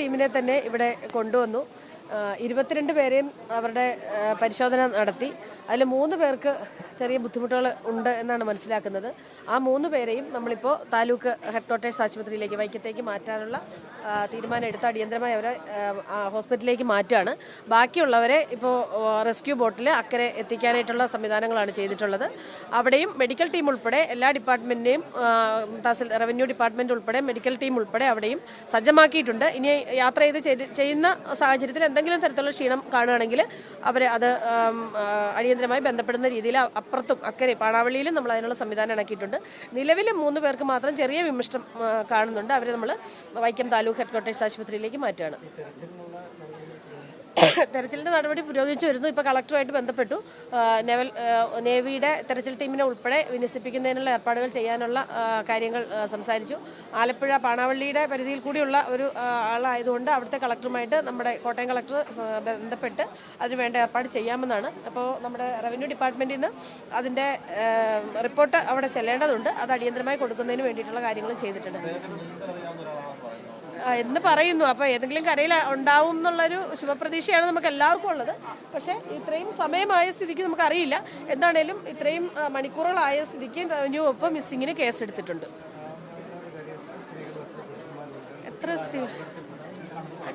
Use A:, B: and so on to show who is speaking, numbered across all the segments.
A: ടീമിനെ തന്നെ ഇവിടെ കൊണ്ടുവന്നു. ഇരുപത്തിരണ്ട് പേരെയും അവരുടെ പരിശോധന നടത്തി. അതിൽ മൂന്ന് പേർക്ക് ചെറിയ ബുദ്ധിമുട്ടുകൾ ഉണ്ട് എന്നാണ് മനസ്സിലാക്കുന്നത്. ആ മൂന്ന് പേരെയും നമ്മളിപ്പോൾ താലൂക്ക് ഹെഡ് ക്വാർട്ടേഴ്സ് ആശുപത്രിയിലേക്ക് വൈക്കത്തേക്ക് മാറ്റാനുള്ള തീരുമാനം എടുത്ത അടിയന്തരമായി അവരെ ഹോസ്പിറ്റലിലേക്ക് മാറ്റുകയാണ്. ബാക്കിയുള്ളവരെ ഇപ്പോൾ റെസ്ക്യൂ ബോട്ടിൽ അക്കരെ എത്തിക്കാനായിട്ടുള്ള സംവിധാനങ്ങളാണ് ചെയ്തിട്ടുള്ളത്. അവിടെയും മെഡിക്കൽ ടീം ഉൾപ്പെടെ എല്ലാ ഡിപ്പാർട്ട്മെന്റിനെയും തഹസിൽ റവന്യൂ ഡിപ്പാർട്ട്മെന്റ് ഉൾപ്പെടെ മെഡിക്കൽ ടീം ഉൾപ്പെടെ അവിടെയും സജ്ജമാക്കിയിട്ടുണ്ട്. ഇനി യാത്ര ചെയ്ത് ചെയ്യുന്ന സാഹചര്യത്തിൽ എന്തെങ്കിലും തരത്തിലുള്ള ക്ഷീണം കാണുകയാണെങ്കിൽ അവർ അത് അടിയന്തരമായി ബന്ധപ്പെടുന്ന രീതിയിൽ അപ്പുറത്തും അക്കരെ പാണാവള്ളിയിലും നമ്മൾ അതിനുള്ള സംവിധാനം ഇണക്കിയിട്ടുണ്ട്. നിലവിൽ മൂന്ന് പേർക്ക് മാത്രം ചെറിയ വിമിഷ്ടം കാണുന്നുണ്ട്. അവരെ നമ്മൾ വൈക്കം താലൂക്ക് ഹെഡ് ക്വാർട്ടേഴ്സ് ആശുപത്രിയിലേക്ക് മാറ്റുകയാണ്. തെരച്ചിലിന്റെ നടപടി പുരോഗമിച്ചു വരുന്നു. ഇപ്പോൾ കളക്ടറുമായിട്ട് ബന്ധപ്പെട്ടു. നെവൽ നേവിയുടെ തെരച്ചിൽ ടീമിനെ ഉൾപ്പെടെ വിന്യസിപ്പിക്കുന്നതിനുള്ള ഏർപ്പാടുകൾ ചെയ്യാനുള്ള കാര്യങ്ങൾ സംസാരിച്ചു. ആലപ്പുഴ പാണാവള്ളിയുടെ പരിധിയിൽ കൂടിയുള്ള ഒരു ആളായതുകൊണ്ട് അവിടുത്തെ കളക്ടറുമായിട്ട് നമ്മുടെ കോട്ടയം കളക്ടർ ബന്ധപ്പെട്ട് അതിന് വേണ്ട ഏർപ്പാട് ചെയ്യാമെന്നാണ്. അപ്പോൾ നമ്മുടെ റവന്യൂ ഡിപ്പാർട്ട്മെന്റിൽ നിന്ന് അതിന്റെ റിപ്പോർട്ട് അവിടെ ചെല്ലേണ്ടതുണ്ട്. അത് അടിയന്തരമായി കൊടുക്കുന്നതിന് വേണ്ടിയിട്ടുള്ള കാര്യങ്ങൾ ചെയ്തിട്ടുണ്ട്. എന്ന് പറയുന്നു. അപ്പോൾ ഏതെങ്കിലും കരയിൽ ഉണ്ടാവും എന്നുള്ളൊരു ശുഭപ്രതീക്ഷയാണ് നമുക്ക് എല്ലാവർക്കും ഉള്ളത്. പക്ഷേ ഇത്രയും സമയമായ സ്ഥിതിക്ക് നമുക്കറിയില്ല. എന്താണേലും ഇത്രയും മണിക്കൂറുകളായ സ്ഥിതിക്ക് റവന്യൂ ഒപ്പം മിസ്സിങ്ങിന് കേസെടുത്തിട്ടുണ്ട്. എത്ര സ്ത്രീ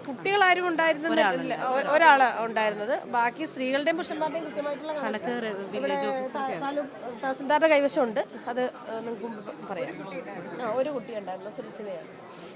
A: കുട്ടികളാരും ഉണ്ടായിരുന്നില്ല ഒരാൾ. ഉണ്ടായിരുന്നത്. ബാക്കി സ്ത്രീകളുടെയും പുരുഷന്മാരുടെയും കൃത്യമായിട്ടുള്ള കണക്ക് തഹസിൽദാരുടെ കൈവശമുണ്ട്. അത് നിങ്ങൾക്ക് പറയാം. ഒരു കുട്ടി ഉണ്ടായിരുന്നു സുരക്ഷിതയാണ്